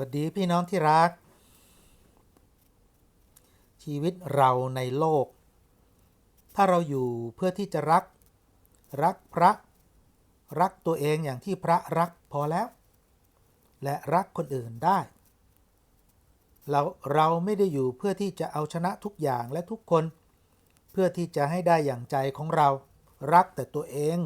วัสดีพี่น้องที่รัก ชีวิตเราในโลก ถ้าเราอยู่เพื่อที่จะรัก รักพระ รักตัวเองอย่างที่พระรักพอแล้ว และรักคนอื่นได้ เราเราไม่ได้อยู่เพื่อที่จะเอาชนะทุกอย่างและทุกคน เพื่อที่จะให้ได้อย่างใจของเรา รักแต่ตัวเอง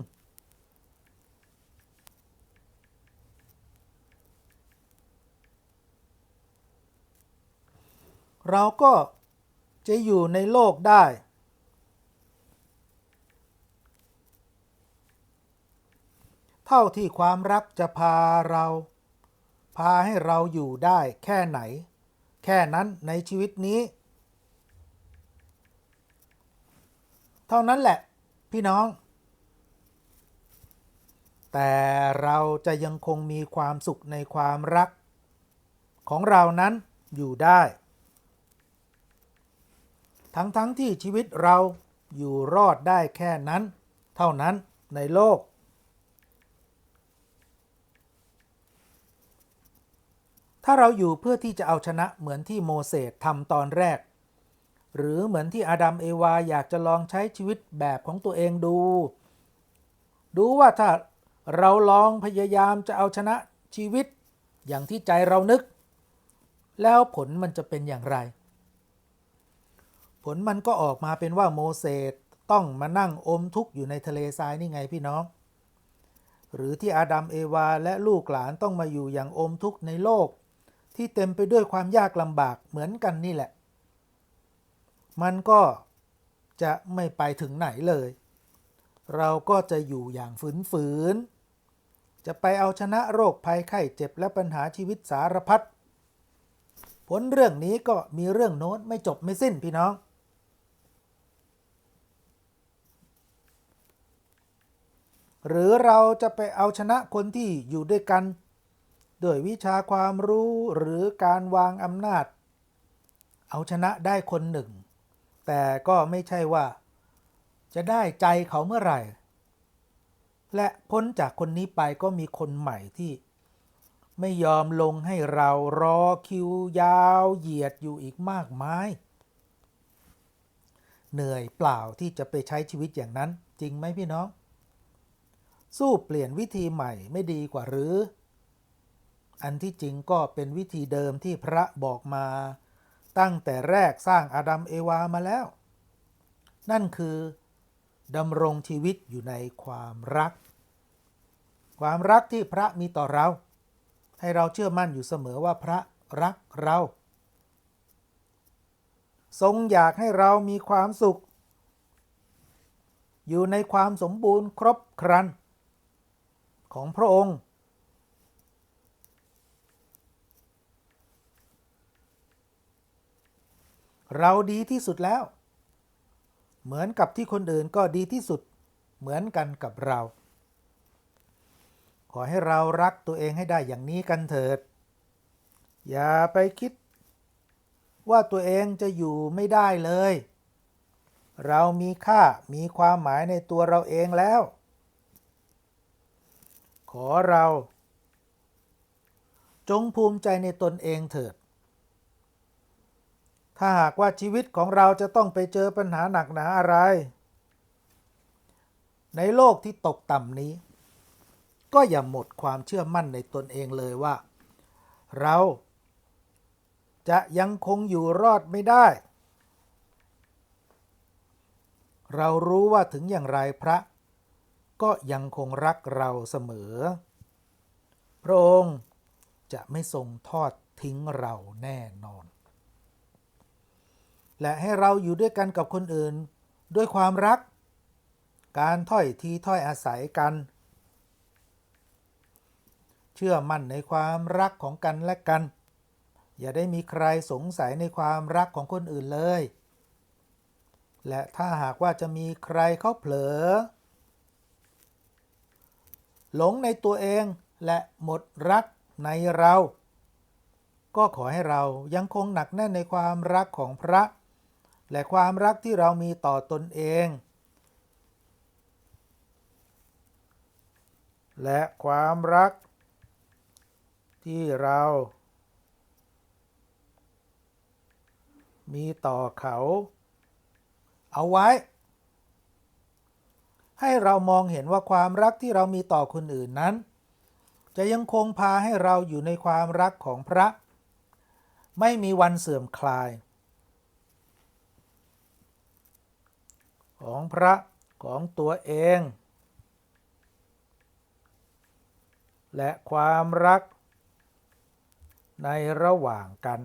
เราก็จะอยู่ในโลกได้ เท่าที่ความรักจะพาเรา พาให้เราอยู่ได้แค่ไหน แค่นั้นในชีวิตนี้ เท่านั้นแหละพี่น้อง แต่เราจะยังคงมีความสุขในความรัก ของเรานั้นอยู่ได้ ทั้งๆทที่ชีวิตเราอยู่รอดได้แค่นั้น เท่านั้นในโลก ถ้าเราอยู่เพื่อที่จะเอาชนะเหมือนที่โมเสสทำตอนแรก หรือเหมือนที่อาดัมเอวาอยากจะลองใช้ชีวิตแบบของตัวเองดู ดูว่าถ้าเราลองพยายามจะเอาชนะชีวิตอย่างที่ใจเรานึก แล้วผลมันจะเป็นอย่างไร ผลมันก็ออกมาเป็นว่าโมเสสต้องมานั่งอมทุกข์อยู่ในทะเลทรายนี่ไงพี่น้อง หรือที่อาดัมเอวาและลูกหลานต้องมาอยู่อย่างอมทุกข์ในโลก ที่เต็มไปด้วยความยากลำบากเหมือนกันนี่แหละ มันก็จะไม่ไปถึงไหนเลย เราก็จะอยู่อย่างฝืนๆจะไปเอาชนะโรคภัยไข้เจ็บและปัญหาชีวิตสารพัดผลเรื่องนี้ก็มีเรื่องโน้นไม่จบไม่สิ้นพี่น้อง หรือเราจะไปเอาชนะคนที่อยู่ด้วยกัน ด้วยวิชาความรู้หรือการวางอำนาจ เอาชนะได้คนหนึ่ง แต่ก็ไม่ใช่ว่า จะได้ใจเขาเมื่อไหร่ และพ้นจากคนนี้ไปก็มีคนใหม่ที่ไม่ยอมลงให้เรารอคิวยาวเหยียดอยู่อีกมากมาย เหนื่อยเปล่าที่จะไปใช้ชีวิตอย่างนั้นจริงไหมพี่น้อง สู้เปลี่ยนวิธีใหม่ไม่ดีกว่าหรือ อันที่จริงก็เป็นวิธีเดิมที่พระบอกมา ตั้งแต่แรกสร้างอาดัมเอวามาแล้ว นั่นคือดำรงชีวิตอยู่ในความรัก ความรักที่พระมีต่อเรา ให้เราเชื่อมั่นอยู่เสมอว่าพระรักเรา ทรงอยากให้เรามีความสุข อยู่ในความสมบูรณ์ครบครัน ของพระองค์ เราดีที่สุดแล้ว เหมือนกับที่คนอื่นก็ดีที่สุด เหมือนกันกับเรา ขอให้เรารักตัวเองให้ได้อย่างนี้กันเถิด อย่าไปคิด ว่าตัวเองจะอยู่ไม่ได้เลย เรามีค่ามีความหมายในตัวเราเองแล้ว ขอเรา จงภูมิใจในตนเองเถิด ถ้าหากว่าชีวิตของเราจะต้องไปเจอปัญหาหนักหนาอะไร ในโลกที่ตกต่ำนี้ ก็อย่าหมดความเชื่อมั่นในตนเองเลยว่า เราจะยังคงอยู่รอดไม่ได้ เรารู้ว่าถึงอย่างไรพระ ก็ยังคงรักเราเสมอ พระองค์จะไม่ทรงทอดทิ้งเราแน่นอน และให้เราอยู่ด้วยกันกับคนอื่น ด้วยความรัก การถ้อยทีถ้อยอาศัยกัน เชื่อมั่นในความรักของกันและกัน อย่าได้มีใครสงสัยในความรักของคนอื่นเลย และถ้าหากว่าจะมีใครเขาเผลอ หลงในตัวเองและหมดรักในเรา ก็ขอให้เรายังคงหนักแน่นในความรักของพระ และความรักที่เรามีต่อตนเอง และความรักที่เรา มีต่อเขา เอาไว้ ให้เรามองเห็นว่าความรักที่เรามีต่อคนอื่นนั้น จะยังคงพาให้เราอยู่ในความรักของพระ ไม่มีวันเสื่อมคลาย ของพระของตัวเอง และความรักในระหว่างกัน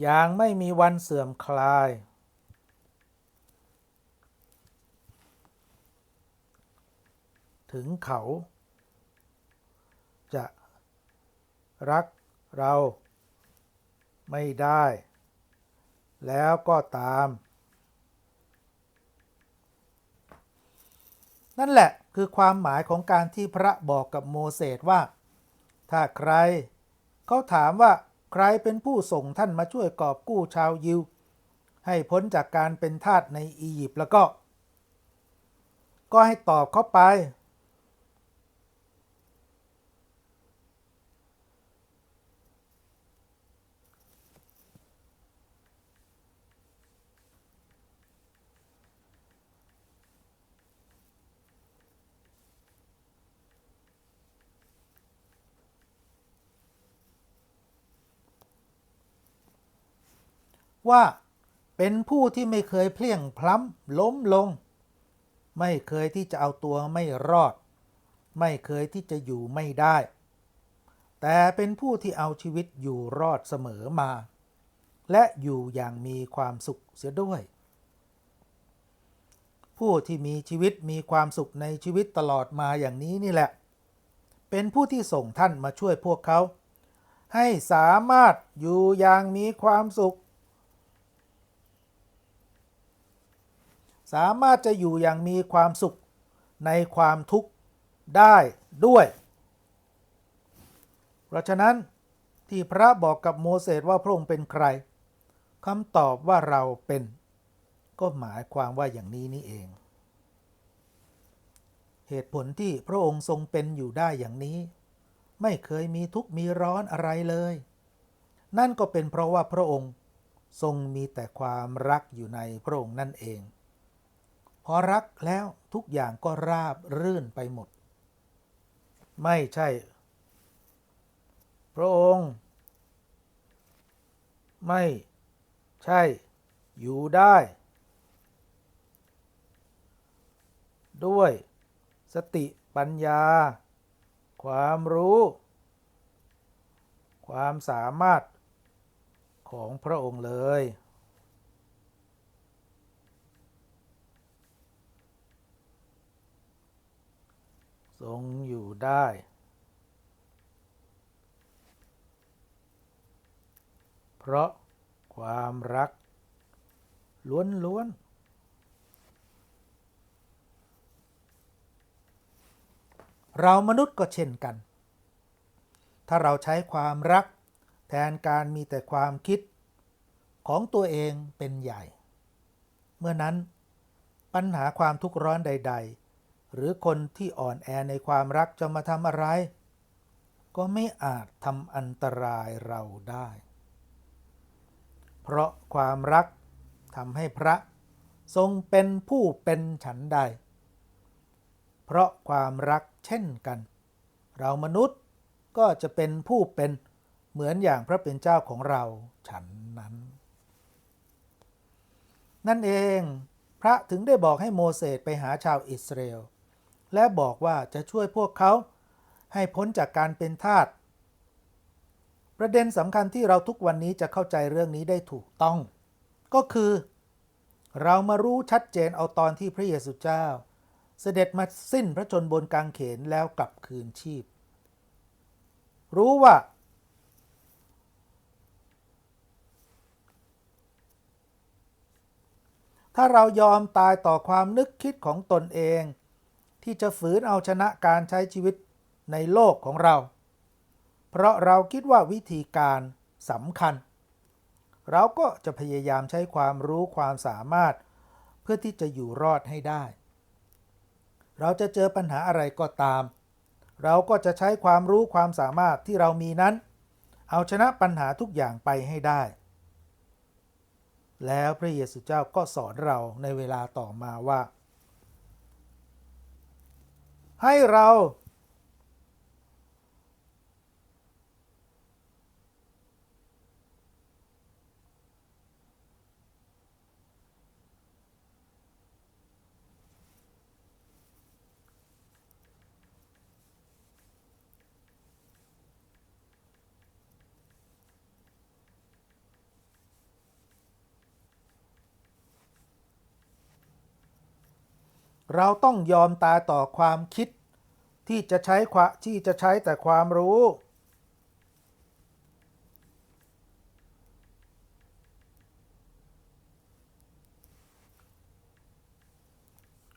อย่างไม่มีวันเสื่อมคลาย ถึงเขา จะรักเราไม่ได้ แล้วก็ตาม นั่นแหละคือความหมายของการที่พระบอกกับโมเสสว่า ถ้าใคร เขาถามว่าใครเป็นผู้ส่งท่านมาช่วยกอบกู้ชาวยิว ให้พ้นจากการเป็นทาสในอียิปต์แล้วก็ ก็ให้ตอบเข้าไป ว่าเป็นผู้ที่ไม่เคยเพลียงพล้ำล้มลง ไม่เคยที่จะเอาตัวไม่รอด ไม่เคยที่จะอยู่ไม่ได้ แต่เป็นผู้ที่เอาชีวิตอยู่รอดเสมอมา และอยู่อย่างมีความสุขเสียด้วย ผู้ที่มีชีวิตมีความสุขในชีวิตตลอดมาอย่างนี้นี่แหละ เป็นผู้ที่ส่งท่านมาช่วยพวกเขา ให้สามารถอยู่อย่างมีความสุข สามารถจะอยู่อย่างมีความสุขในความทุกข์ได้ด้วย เพราะฉะนั้นที่พระบอกกับโมเสสว่าพระองค์เป็นใครคำตอบว่าเราเป็น ก็หมายความว่าอย่างนี้นี่เอง เหตุผลที่พระองค์ทรงเป็นอยู่ได้อย่างนี้ ไม่เคยมีทุกข์มีร้อนอะไรเลย นั่นก็เป็นเพราะว่าพระองค์ทรงมีแต่ความรักอยู่ในพระองค์นั่นเอง พอรักแล้วทุกอย่างก็ราบรื่นไปหมด ไม่ใช่ พระองค์ ไม่ใช่ อยู่ได้ ด้วย สติปัญญา ความรู้ ความสามารถของพระองค์เลย ทรงอยู่ได้ เพราะความรัก ล้วนๆเรามนุษย์ก็เช่นกัน ถ้าเราใช้ความรัก แทนการมีแต่ความคิดของตัวเองเป็นใหญ่ เมื่อนั้นปัญหาความทุกข์ร้อนใดๆ หรือคนที่อ่อนแอในความรักจะมาทำอะไร ก็ไม่อาจทำอันตรายเราได้ เพราะความรักทำให้พระทรงเป็นผู้เป็นฉันใด เพราะความรักเช่นกัน เรามนุษย์ก็จะเป็นผู้เป็นเหมือนอย่างพระเป็นเจ้าของเราฉันนั้น นั่นเองพระถึงได้บอกให้โมเสสไปหาชาวอิสราเอล และบอกว่าจะช่วยพวกเขาให้พ้นจากการเป็นทาส ประเด็นสำคัญที่เราทุกวันนี้จะเข้าใจเรื่องนี้ได้ถูกต้อง ก็คือ เรามารู้ชัดเจนเอาตอนที่พระเยซูเจ้า เสด็จมาสิ้นพระชนบนกางเขนแล้วกลับคืนชีพ รู้ว่า ถ้าเรายอมตายต่อความนึกคิดของตนเอง ที่จะฝืนเอาชนะการใช้ชีวิตในโลกของเรา เพราะเราคิดว่าวิธีการสำคัญ เราก็จะพยายามใช้ความรู้ความสามารถ เพื่อที่จะอยู่รอดให้ได้ เราจะเจอปัญหาอะไรก็ตาม เราก็จะใช้ความรู้ความสามารถที่เรามีนั้น เอาชนะปัญหาทุกอย่างไปให้ได้ แล้วพระเยซูเจ้าก็สอนเราในเวลาต่อมาว่า ให้เรา เราต้องยอมตายต่อความคิด ที่จะใช้ความที่จะใช้แต่ความรู้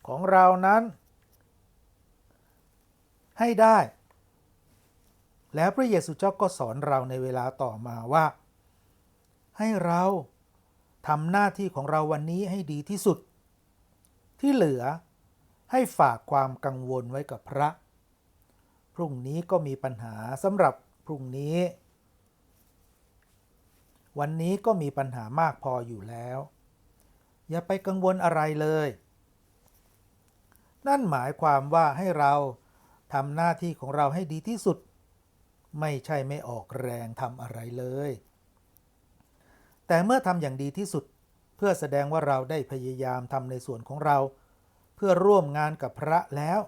ของเรานั้น ให้ได้ แล้วพระเยซูเจ้าก็สอนเราในเวลาต่อมาว่า ให้เราทำหน้าที่ของเราวันนี้ให้ดีที่สุด ที่เหลือ ให้ฝากความกังวลไว้กับพระ พรุ่งนี้ก็มีปัญหาสำหรับพรุ่งนี้ วันนี้ก็มีปัญหามากพออยู่แล้ว อย่าไปกังวลอะไรเลย นั่นหมายความว่าให้เราทำหน้าที่ของเราให้ดีที่สุด ไม่ใช่ไม่ออกแรงทำอะไรเลย แต่เมื่อทำอย่างดีที่สุด เพื่อแสดงว่าเราได้พยายามทำในส่วนของเรา เพื่อร่วมงานกับพระแล้ว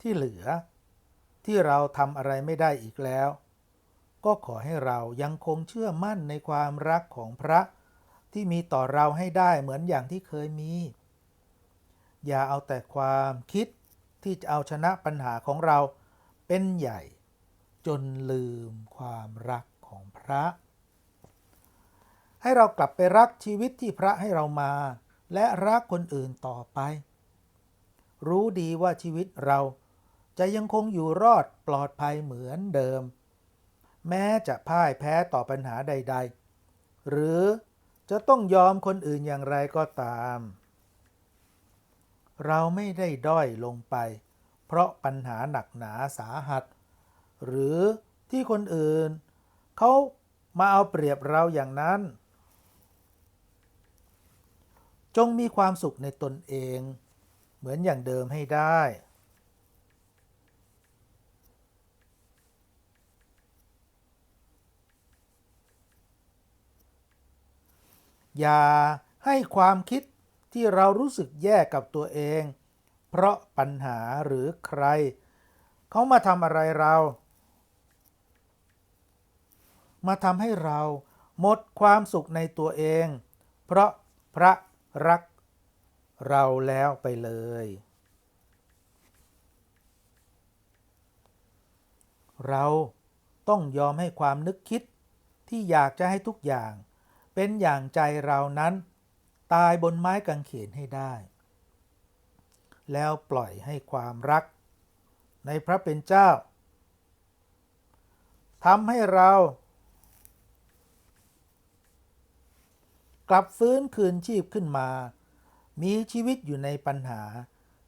ที่เหลือ ที่เราทำอะไรไม่ได้อีกแล้ว ก็ขอให้เรายังคงเชื่อมั่นในความรักของพระที่มีต่อเราให้ได้เหมือนอย่างที่เคยมี อย่าเอาแต่ความคิดที่จะเอาชนะปัญหาของเราเป็นใหญ่ จนลืมความรักของพระ ให้เรากลับไปรักชีวิตที่พระให้เรามา และรักคนอื่นต่อไป รู้ดีว่าชีวิตเราจะยังคงอยู่รอดปลอดภัยเหมือนเดิม แม้จะพ่ายแพ้ต่อปัญหาใด ๆ หรือจะต้องยอมคนอื่นอย่างไรก็ตาม เราไม่ได้ด้อยลงไป เพราะปัญหาหนักหนาสาหัส หรือที่คนอื่น เขามาเอาเปรียบเราอย่างนั้น จงมีความสุขในตนเอง เหมือนอย่างเดิมให้ได้ อย่าให้ความคิดที่เรารู้สึกแย่กับตัวเอง เพราะปัญหาหรือใคร เขามาทำอะไรเรา มาทำให้เราหมดความสุขในตัวเอง เพราะพระ รักเราแล้วไปเลย เราต้องยอมให้ความนึกคิดที่อยากจะให้ทุกอย่าง เป็นอย่างใจเรานั้น ตายบนไม้กางเขนให้ได้ แล้วปล่อยให้ความรัก ในพระเป็นเจ้าทำให้เรา กลับฟื้นคืนชีพขึ้นมา มีชีวิตอยู่ในปัญหา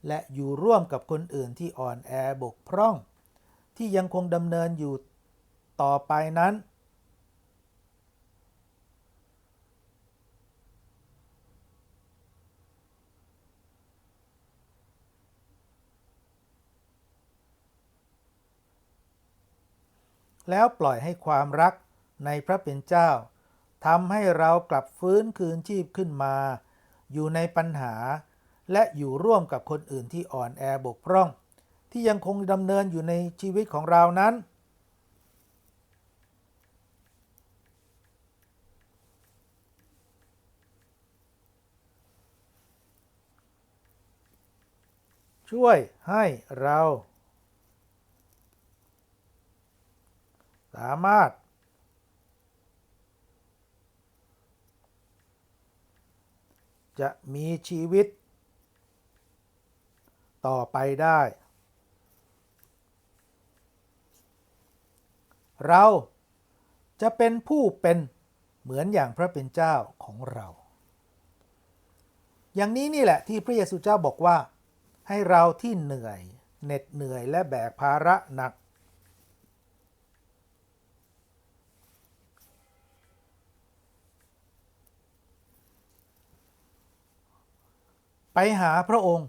และอยู่ร่วมกับคนอื่นที่อ่อนแอบกพร่อง ที่ยังคงดำเนินอยู่ต่อไปนั้น แล้วปล่อยให้ความรักในพระเป็นเจ้า ทำให้เรากลับฟื้นคืนชีพขึ้นมา อยู่ในปัญหา และอยู่ร่วมกับคนอื่นที่อ่อนแอบกพร่อง ที่ยังคงดำเนินอยู่ในชีวิตของเรานั้น ช่วยให้เรา สามารถ จะมีชีวิต ต่อไปได้ เราจะเป็นผู้เป็นเหมือนอย่างพระเป็นเจ้าของเรา อย่างนี้นี่แหละที่พระเยซูเจ้าบอกว่า ให้เราที่เหนื่อยเหน็ดเหนื่อยและแบกภาระหนัก ไปหาพระองค์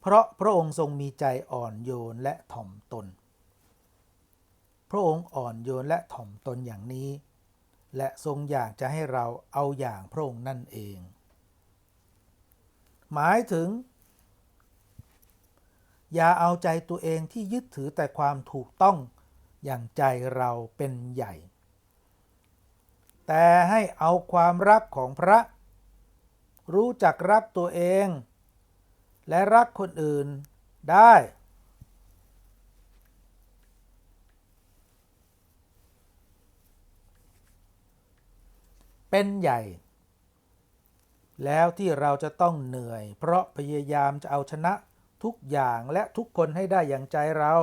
เพราะพระองค์ทรงมีใจอ่อนโยนและถ่อมตน พระองค์อ่อนโยนและถ่อมตนอย่างนี้ และทรงอยากจะให้เราเอาอย่างพระองค์นั่นเอง หมายถึง อย่าเอาใจตัวเองที่ยึดถือแต่ความถูกต้องอย่างใจเราเป็นใหญ่ แต่ให้เอาความรักของพระ รู้จักรักตัวเอง และรักคนอื่นได้ เป็นใหญ่ แล้วที่เราจะต้องเหนื่อย เพราะพยายามจะเอาชนะทุกอย่างและทุกคนให้ได้อย่างใจเรา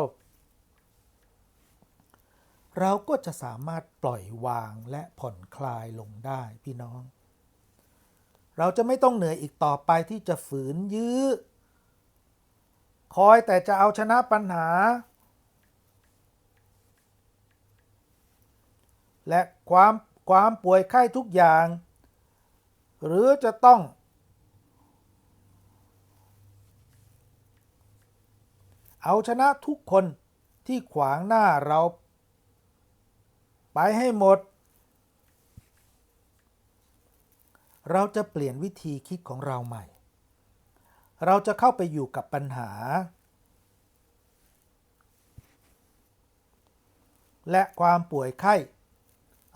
เราก็จะสามารถปล่อยวางและผ่อนคลายลงได้พี่น้อง เราจะไม่ต้องเหนื่อยอีกต่อไปที่จะฝืนยื้อ คอยแต่จะเอาชนะปัญหา และความความป่วยไข้ทุกอย่าง หรือจะต้อง เอาชนะทุกคนที่ขวางหน้าเรา ไปให้หมด เราจะเปลี่ยนวิธีคิดของเราใหม่ เราจะเข้าไปอยู่กับปัญหา และความป่วยไข้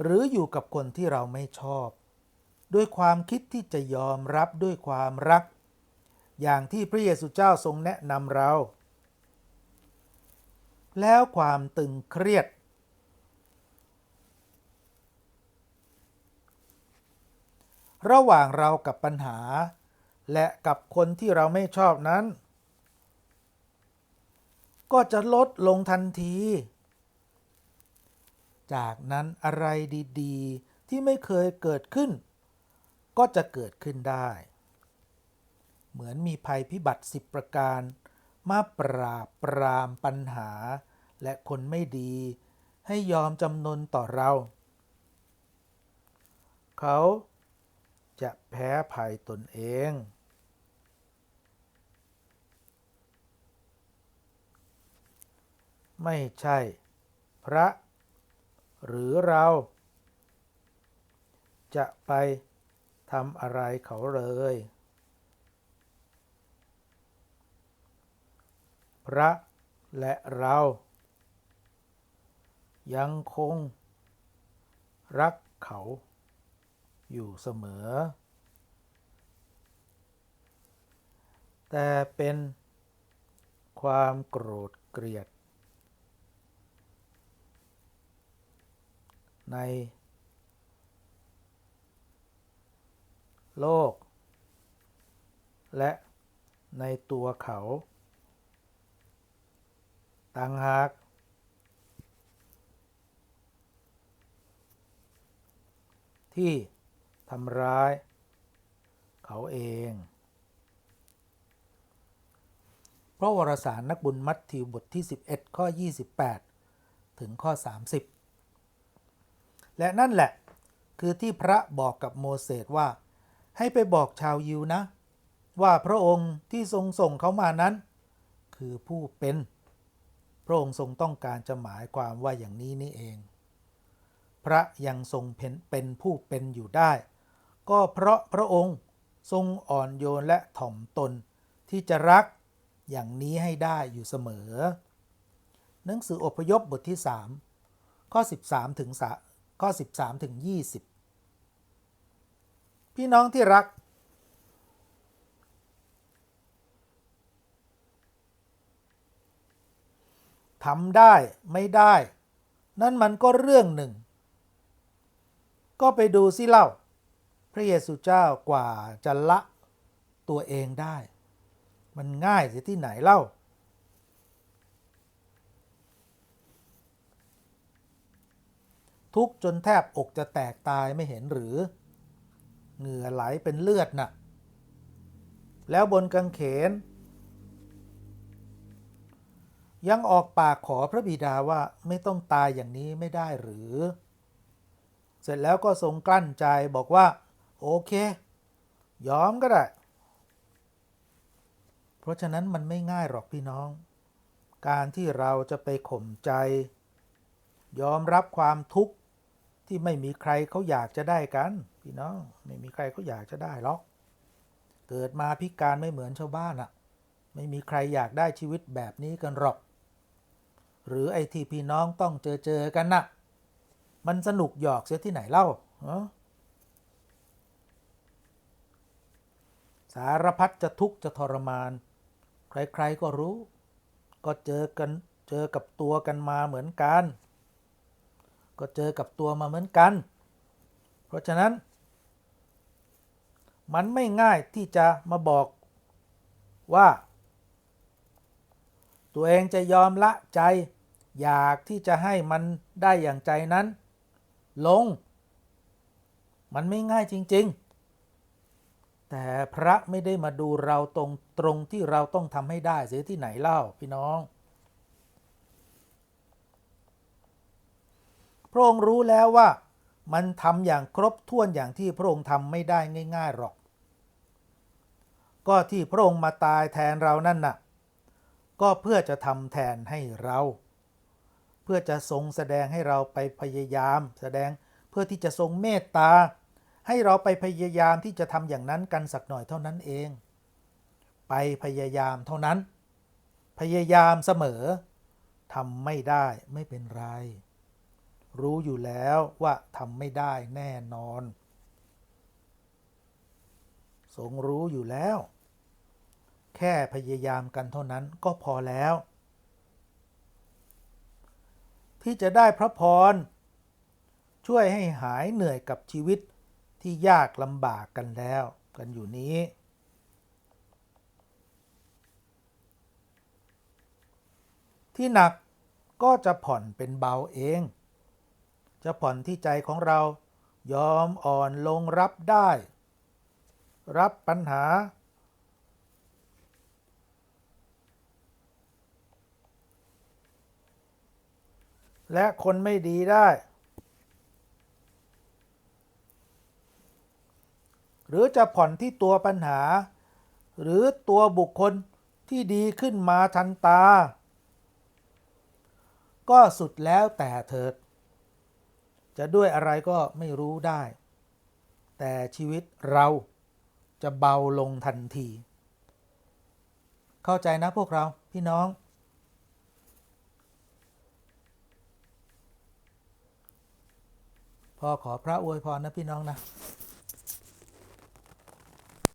หรืออยู่กับคนที่เราไม่ชอบ ด้วยความคิดที่จะยอมรับด้วยความรัก อย่างที่พระเยซูเจ้าทรงแนะนำเรา แล้วความตึงเครียด ระหว่างเรากับปัญหา และกับคนที่เราไม่ชอบนั้น ก็จะลดลงทันที จากนั้นอะไรดีๆ ที่ไม่เคยเกิดขึ้น ก็จะเกิดขึ้นได้ เหมือนมีภัยพิบัติสิบประการ มาปราบปรามปัญหา และคนไม่ดี ให้ยอมจำนนต่อเรา เขา จะแพ้ภัยตนเอง ไม่ใช่ พระ หรือเรา จะไปทำอะไรเขาเลย พระและเรา ยังคงรักเขา อยู่เสมอ แต่เป็นความโกรธเกลียด ใน โลก และในตัวเขาต่างหากที่ ทำร้าย เขาเอง เพราะวารสารนักบุญมัทธิวบทที่ 11 ข้อ 28 ถึงข้อ 30 และนั่นแหละคือที่พระบอกกับโมเสสว่า ให้ไปบอกชาวยิวนะ ว่าพระองค์ที่ทรงส่งเขามานั้น คือผู้เป็น พระองค์ทรงต้องการจะหมายความว่าอย่างนี้นี่เอง พระยังทรงเป็นเป็นผู้เป็นอยู่ได้ ก็เพราะพระองค์ทรงอ่อนโยนและถ่อมตนที่จะรักอย่างนี้ให้ได้อยู่เสมอ หนังสืออพยพบทที่ 3 ข้อ 13 ถึงข้อ 13 ถึง 20 พี่น้องที่รัก ทำได้ไม่ได้ นั่นมันก็เรื่องหนึ่ง ก็ไปดูสิเล่า ระเยซูเจ้ากว่าจะละตัวเองได้ มันง่ายเสียที่ไหนเล่า ทุกจนแทบอกจะแตกตายไม่เห็นหรือ เหงื่อไหลเป็นเลือดน่ะ แล้วบนกางเขน ยังออกปากขอพระบิดาว่าไม่ต้องตายอย่างนี้ไม่ได้หรือ เสร็จแล้วก็ทรงกลั้นใจบอกว่า โอเค ยอมก็ได้ เพราะฉะนั้นมันไม่ง่ายหรอกพี่น้อง การที่เราจะไปข่มใจ ยอมรับความทุกข์ที่ไม่มีใครเขาอยากจะได้กัน พี่น้อง ไม่มีใครเขาอยากจะได้หรอก เกิดมาพิการไม่เหมือนชาวบ้านอะไม่มีใครอยากได้ชีวิตแบบนี้กันหรอก หรือไอ้ที่พี่น้องต้องเจอเจอกันน่ะ มันสนุกหยอกเสียที่ไหนเล่าเออ สารพัดจะทุกข์จะทรมาน ใครๆก็รู้ ก็เจอกันเจอกับตัวกันมาเหมือนกัน ก็เจอกับตัวมาเหมือนกัน เพราะฉะนั้น มันไม่ง่ายที่จะมาบอกว่า ตัวเองจะยอมละใจ อยากที่จะให้มันได้อย่างใจนั้น ลง มันไม่ง่ายจริง ๆ แต่พระไม่ได้มาดูเราตรงตรงที่เราต้องทำให้ได้เสียที่ไหนเล่าพี่น้อง พระองค์รู้แล้วว่า มันทำอย่างครบถ้วนอย่างที่พระองค์ทำไม่ได้ง่าย ๆหรอก ก็ที่พระองค์มาตายแทนเรานั่นน่ะ ก็เพื่อจะทำแทนให้เรา เพื่อจะทรงแสดงให้เราไปพยายาม แสดงเพื่อที่จะทรงเมตตา ให้เราไปพยายามที่จะทำอย่างนั้นกันสักหน่อยเท่านั้นเอง ไปพยายามเท่านั้น พยายามเสมอทำไม่ได้ไม่เป็นไร รู้อยู่แล้วว่าทำไม่ได้แน่นอนทรงรู้อยู่แล้ว แค่พยายามกันเท่านั้นก็พอแล้ว ที่จะได้พระพรช่วยให้หายเหนื่อยกับชีวิต ที่ยากลำบากกันแล้ว กันอยู่นี้ ที่หนักก็จะผ่อนเป็นเบาเอง จะผ่อนที่ใจของเรายอมอ่อนลงรับได้ รับปัญหา และคนไม่ดีได้ ห รือจะผ่อนที่ตัวปัญหา หรือตัวบุคคลที่ดีขึ้นมาทันตา ก็สุดแล้วแต่เถิด จะด้วยอะไรก็ไม่รู้ได้ แต่ชีวิตเราจะเบาลงทันที เข้าใจนะพวกเราพี่น้องพ่อขอพระอวยพรนะพี่น้องนะ